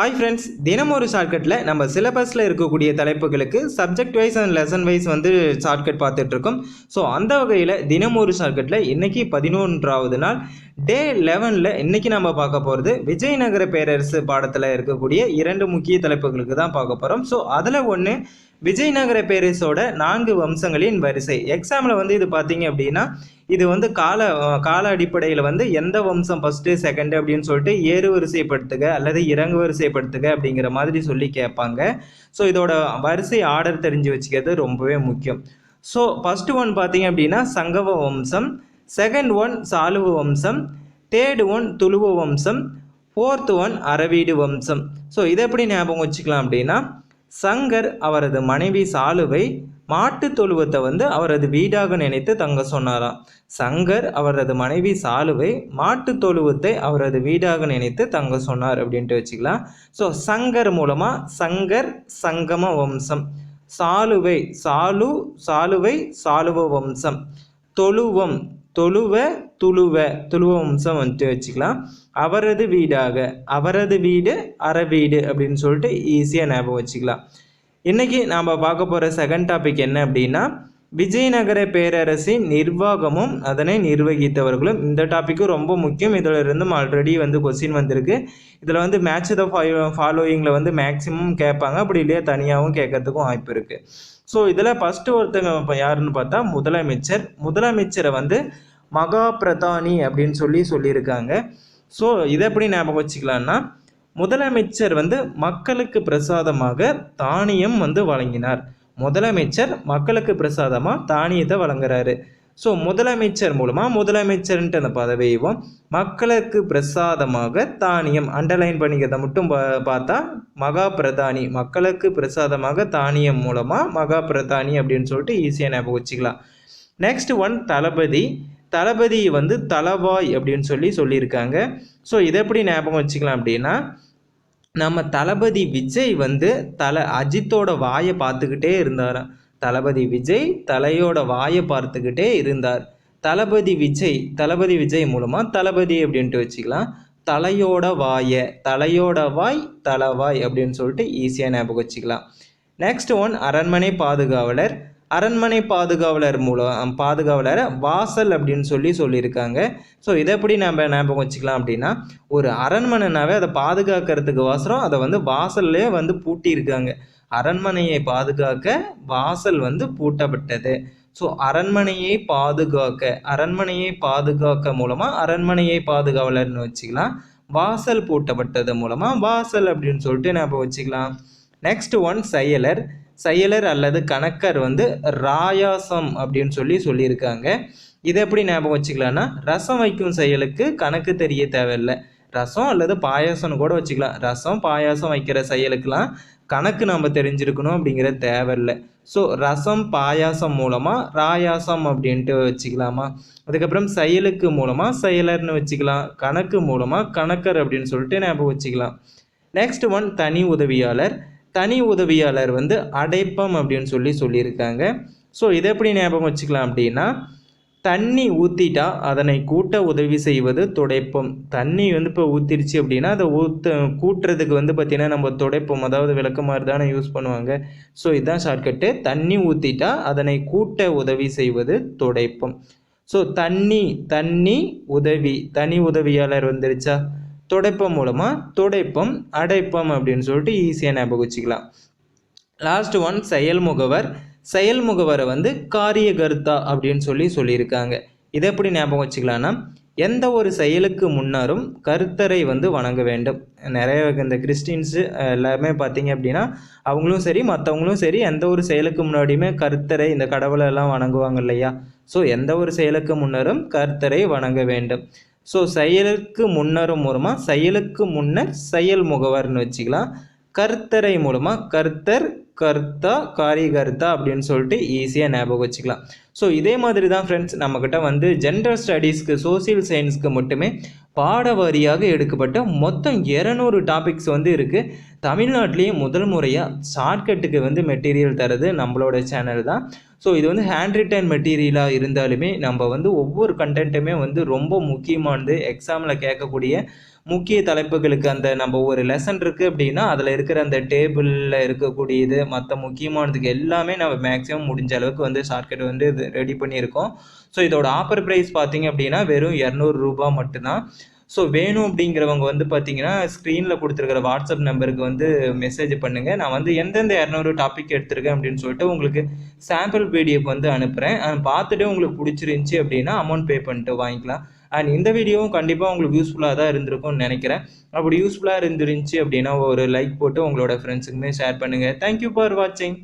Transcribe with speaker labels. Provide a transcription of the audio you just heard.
Speaker 1: Hi friends தினம் ஒரு ஷார்ட்கட்டில் நம்ம சிலபஸில் இருக்கக்கூடிய தலைப்புகளுக்கு subject wise and lesson wise வந்து ஷார்ட்கட் பார்த்துட்ருக்கோம் ஸோ அந்த வகையில் தினம் ஒரு ஷார்ட்கட்டில் இன்றைக்கி பதினொன்றாவது நாள் டே லெவனில் இன்றைக்கி நம்ம பார்க்க போகிறது விஜயநகர பேரரசு பாடத்தில் இருக்கக்கூடிய இரண்டு முக்கிய தலைப்புகளுக்கு தான் பார்க்க போகிறோம் ஸோ அதில் ஒன்று விஜயநகர பேரரசோட நான்கு வம்சங்களின் வரிசை. எக்ஸாமில் வந்து இது பார்த்தீங்க அப்படின்னா இது வந்து கால கால அடிப்படையில் வந்து எந்த வம்சம் ஃபஸ்ட்டு செகண்டு அப்படின்னு சொல்லிட்டு ஏறு வரிசைப்படுத்துக அல்லது இறங்கு வரிசைப்படுத்துக அப்படிங்கிற மாதிரி சொல்லி கேட்பாங்க. ஸோ இதோட வரிசை ஆர்டர் தெரிஞ்சு வச்சுக்கிறது ரொம்பவே முக்கியம். ஸோ ஃபஸ்ட்டு ஒன் பார்த்தீங்க அப்படின்னா சங்கவ வம்சம். செகண்ட் ஒன் சாலுவ வம்சம் தேர்டு ஒன் துளுவ வம்சம் ஃபோர்த் ஒன் அரவீடு வம்சம். ஸோ இதை எப்படி ஞாபகம் வச்சுக்கலாம் அப்படின்னா சங்கர் அவரது மனைவி சாலுவை மாட்டுத் தொழுவத்தை வந்து அவரது வீடாக நினைத்து தங்க சொன்னாராம். சங்கர் அவரது மனைவி சாலுவை மாட்டுத் தொழுவத்தை அவரது வீடாக நினைத்து தங்க சொன்னார் அப்படின்ட்டு வச்சுக்கலாம். ஸோ சங்கர் மூலமாக சங்கர் சங்கம வம்சம். சாலுவை சாலு சாலுவை சாலுவ வம்சம். தொழுவம் தொழுவ துளுவ துளுவ வம்சம் வந்துட்டு வச்சுக்கலாம். அவரது வீடாக அவரது வீடு அறவீடு அப்படின்னு சொல்லிட்டு ஈஸியாக ஞாபகம் வச்சுக்கலாம். இன்றைக்கி நாம் பார்க்க போகிற செகண்ட் டாபிக் என்ன அப்படின்னா விஜயநகர பேரரசின் நிர்வாகமும் அதனை நிர்வகித்தவர்களும். இந்த டாப்பிக்கும் ரொம்ப முக்கியம். இதில் இருந்தும் ஆல்ரெடி வந்து கொஸ்டின் வந்திருக்கு. இதில் வந்து மேட்ச் த ஃபாலோயிங்கில் வந்து மேக்ஸிமம் கேட்பாங்க. அப்படி இல்லையா தனியாகவும் கேட்கறதுக்கும் வாய்ப்பு இருக்குது ஸோ இதில் ஃபஸ்ட்டு ஒருத்தங்க இப்போ யாருன்னு பார்த்தா முதலமைச்சர். முதலமைச்சரை வந்து மகா பிரதானி அப்படின்னு சொல்லி சொல்லியிருக்காங்க. ஸோ இதை எப்படி ஞாபகம் வச்சுக்கலான்னா முதலமைச்சர் வந்து மக்களுக்கு பிரசாதமாக தானியம் வந்து வழங்கினார். முதலமைச்சர் மக்களுக்கு பிரசாதமாக தானியத்தை வழங்குறாரு. ஸோ முதலமைச்சர் மூலமாக முதலமைச்சர்ன்ட்டு அந்த பதவியும் மக்களுக்கு பிரசாதமாக தானியம் அண்டர்லைன் பண்ணிக்கிறத மட்டும் பா பார்த்தா மகா பிரதானி மக்களுக்கு பிரசாதமாக தானியம் மூலமாக மகா பிரதானி அப்படின்னு சொல்லிட்டு ஈஸியாக ஞாபகம் வச்சுக்கலாம். நெக்ஸ்ட் ஒன் தளபதி. தளபதி வந்து தளவாய் அப்படின்னு சொல்லி சொல்லியிருக்காங்க. ஸோ இதை எப்படி ஞாபகம் வச்சுக்கலாம் அப்படின்னா நம்ம தளபதி விஜய் வந்து தலை அஜித்தோட வாயை பார்த்துக்கிட்டே இருந்தாராம் தளபதி விஜய் தலையோட வாயை பார்த்துக்கிட்டே இருந்தார். தளபதி விஜய் தளபதி விஜய் மூலமாக தளபதி அப்படின்ட்டு வச்சுக்கலாம். தலையோட வாயை தலையோட வாய் தலவாய் அப்படின்னு சொல்லிட்டு ஈஸியாக ஞாபகம் வச்சுக்கலாம். நெக்ஸ்ட் ஒன் அரண்மனை பாதுகாவலர். அரண்மனை பாதுகாவலர் மூலம் பாதுகாவலரை வாசல் அப்படின்னு சொல்லி சொல்லியிருக்காங்க. ஸோ இதை எப்படி நம்ம ஞாபகம் வச்சுக்கலாம் அப்படின்னா ஒரு அரண்மனைனாவே அதை பாதுகாக்கிறதுக்கு வாசரம் அதை வந்து வாசல்லே வந்து பூட்டியிருக்காங்க. அரண்மனையை பாதுகாக்க வாசல் வந்து பூட்டப்பட்டது. ஸோ அரண்மனையை பாதுகாக்க அரண்மனையை பாதுகாக்க மூலமாக அரண்மனையை பாதுகாவலர்னு வச்சுக்கலாம். வாசல் பூட்டப்பட்டது மூலமாக வாசல் அப்படின்னு சொல்லிட்டு நம்ம வச்சுக்கலாம். நெக்ஸ்ட் ஒன் செயலர். செயலர் அல்லது கணக்கர் வந்து ராயாசம் அப்படின்னு சொல்லி சொல்லியிருக்காங்க. இதை எப்படி ஞாபகம் வச்சுக்கலாம்னா ரசம் வைக்கும் செயலுக்கு கணக்கு தெரிய தேவையில்லை. ரசம் அல்லது பாயாசம்னு கூட வச்சுக்கலாம். ரசம் பாயாசம் வைக்கிற செயலுக்கெல்லாம் கணக்கு நம்ம தெரிஞ்சிருக்கணும் அப்படிங்கிற தேவையில்லை. ஸோ ரசம் பாயாசம் மூலமாக ராயாசம் அப்படின்ட்டு வச்சுக்கலாமா? அதுக்கப்புறம் செயலுக்கு மூலமாக செயலர்னு வச்சுக்கலாம். கணக்கு மூலமாக கணக்கர் அப்படின்னு சொல்லிட்டு ஞாபகம் வச்சுக்கலாம். நெக்ஸ்ட் ஒன் தனி உதவியாளர். தனி உதவியாளர் வந்து அடைப்பம் அப்படின்னு சொல்லி சொல்லியிருக்காங்க. ஸோ இதை எப்படி ஞாபகம் வச்சுக்கலாம் அப்படின்னா தண்ணி ஊற்றிட்டா அதனை கூட்ட உதவி செய்வது துடைப்பம். தண்ணி வந்து இப்போ ஊற்றிருச்சு அப்படின்னா அதை ஊற்ற கூட்டுறதுக்கு வந்து பார்த்திங்கன்னா நம்ம துடைப்பம் அதாவது விளக்கமாறு தானே யூஸ் பண்ணுவாங்க. ஸோ இதுதான் ஷார்ட்கட்டு தண்ணி ஊற்றிட்டா அதனை கூட்ட உதவி செய்வது துடைப்பம். ஸோ தண்ணி தண்ணி உதவி. தனி உதவியாளர் வந்துருச்சா? துடைப்பம் மூலமாக துடைப்பம் அடைப்பம் அப்படின்னு சொல்லிட்டு ஈஸியாக ஞாபகம் வச்சுக்கலாம். லாஸ்ட் ஒன் செயல் முகவர் செயல் முகவரை வந்து காரியகர்த்தா அப்படின்னு சொல்லி சொல்லியிருக்காங்க. இதை எப்படி ஞாபகம் வச்சுக்கலான்னா எந்த ஒரு செயலுக்கு முன்னரும் கருத்தரை வந்து வணங்க வேண்டும். நிறைய இந்த கிறிஸ்டின்ஸு எல்லாமே பார்த்தீங்க அப்படின்னா அவங்களும் சரி மற்றவங்களும் சரி எந்த ஒரு செயலுக்கு முன்னாடியுமே கருத்தரை இந்த கடவுளை எல்லாம் வணங்குவாங்க இல்லையா? ஸோ எந்த ஒரு செயலுக்கு முன்னரும் கருத்தரை வணங்க வேண்டும். ஸோ செயலுக்கு முன்னரும் மூலமாக செயலுக்கு முன்னர் செயல் முகவர்னு வச்சுக்கலாம். கர்த்தரை மூலமாக கர்த்தர் கர்த்தா காரிகர்த்தா அப்படின்னு சொல்லிட்டு ஈஸியாக ஞாபகம் வச்சுக்கலாம். ஸோ இதே மாதிரி தான் ஃப்ரெண்ட்ஸ் நம்மக்கிட்ட வந்து ஜென்ரல் ஸ்டடீஸ்க்கு சோசியல் சயின்ஸ்க்கு மட்டுமே பாட வாரியாக எடுக்கப்பட்ட மொத்தம் இரநூறு டாபிக்ஸ் வந்து இருக்குது தமிழ்நாட்டிலேயே முதல் முறையாக ஷார்ட்கட்டுக்கு வந்து மெட்டீரியல் தரது நம்மளோட சேனல் தான். ஸோ இது வந்து ஹேண்ட் ரிட்டன் மெட்டீரியலாக இருந்தாலுமே நம்ம வந்து ஒவ்வொரு கண்டென்ட்டுமே வந்து ரொம்ப முக்கியமானது. எக்ஸாமில் கேட்கக்கூடிய முக்கிய தலைப்புகளுக்கு அந்த நம்ம ஒரு லெசன் இருக்குது அப்படின்னா அதில் இருக்கிற அந்த டேபிளில் இருக்கக்கூடியது மற்ற முக்கியமானதுக்கு எல்லாமே நம்ம மேக்ஸிமம் முடிஞ்ச அளவுக்கு வந்து ஷார்ட்கட் வந்து இது ரெடி பண்ணியிருக்கோம். ஸோ இதோட ஆஃபர் ப்ரைஸ் பார்த்தீங்க அப்படின்னா வெறும் இரநூறுபா மட்டும்தான். ஸோ வேணும் அப்படிங்கிறவங்க வந்து பார்த்தீங்கன்னா ஸ்க்ரீனில் கொடுத்துருக்கிற வாட்ஸ்அப் நம்பருக்கு வந்து மெசேஜ் பண்ணுங்கள் நான் வந்து எந்தெந்த இரநூறு டாபிக் எடுத்திருக்கேன் அப்படின்னு சொல்லிட்டு உங்களுக்கு சாம்பிள் பிடிஎஃப் வந்து அனுப்புகிறேன் பார்த்துட்டு உங்களுக்கு பிடிச்சிருந்துச்சி அப்படின்னா அமௌண்ட் பே பண்ணிட்டு வாங்கிக்கலாம். அண்ட் இந்த வீடியோவும் கண்டிப்பாக உங்களுக்கு யூஸ்ஃபுல்லாக தான் இருந்திருக்கும்னு நினைக்கிறேன். அப்படி யூஸ்ஃபுல்லாக இருந்துருந்துச்சு அப்படின்னா ஒரு லைக் போட்டு உங்களோட ஃப்ரெண்ட்ஸுக்குமே ஷேர் பண்ணுங்கள் தேங்க்யூ ஃபார் வாட்சிங்